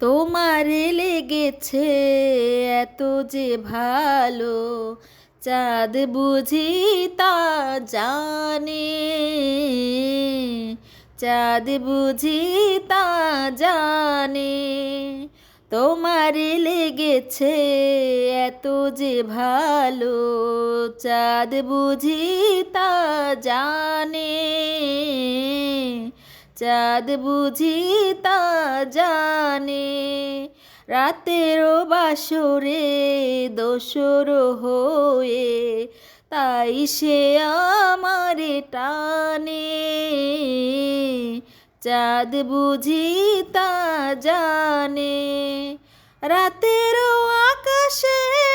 তোমারে লেগেছে এত যে ভালো চাঁদ বুঝি তা জানে। চাঁদ বুঝি তা জানে। তোমারে লেগেছে এত যে ভালো চাঁদ বুঝি তা জানে। চাঁদ বুঝি তা জানে। রাতেরও বাসরে দোসর হয়ে তাই সে আমারে টানে। চাঁদ বুঝি তা জানে। রাতেরও আকাশে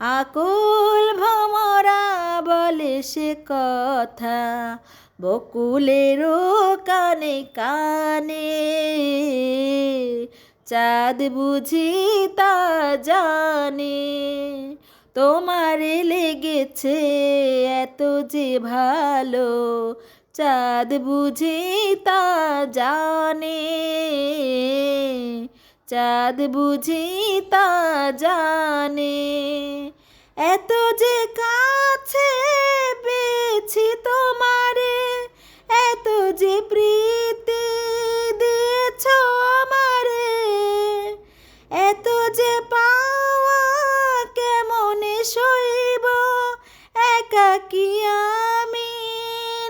আকুল ভমরা বলে সে কথা বকুলেরও কানে কানে। চাঁদ বুঝি তা জানে, তোমারে লেগেছে এত যে ভালো। চাঁদ বুঝি তা জানে চাঁদ বুঝি তা জানে। এত যে কাছে পেয়েছি তোমারে, এত যে প্রীতি দিয়েছ আমারে, এত যে পাওয়া কেমনে সইব একাকি আমি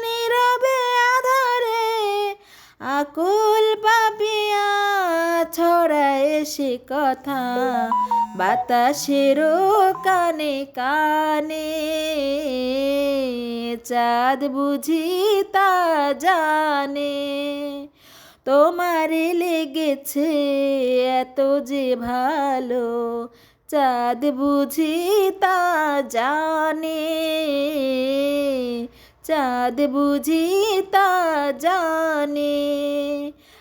নীরবে আধারে? ছড়ায় সে কথা বাতাসেরও কানে কানে, চাঁদ বুঝি তা জানে। তোমারে লেগেছে এত যে ভালো, চাঁদ বুঝি তা জানে। চাঁদ বুঝি তা জানে।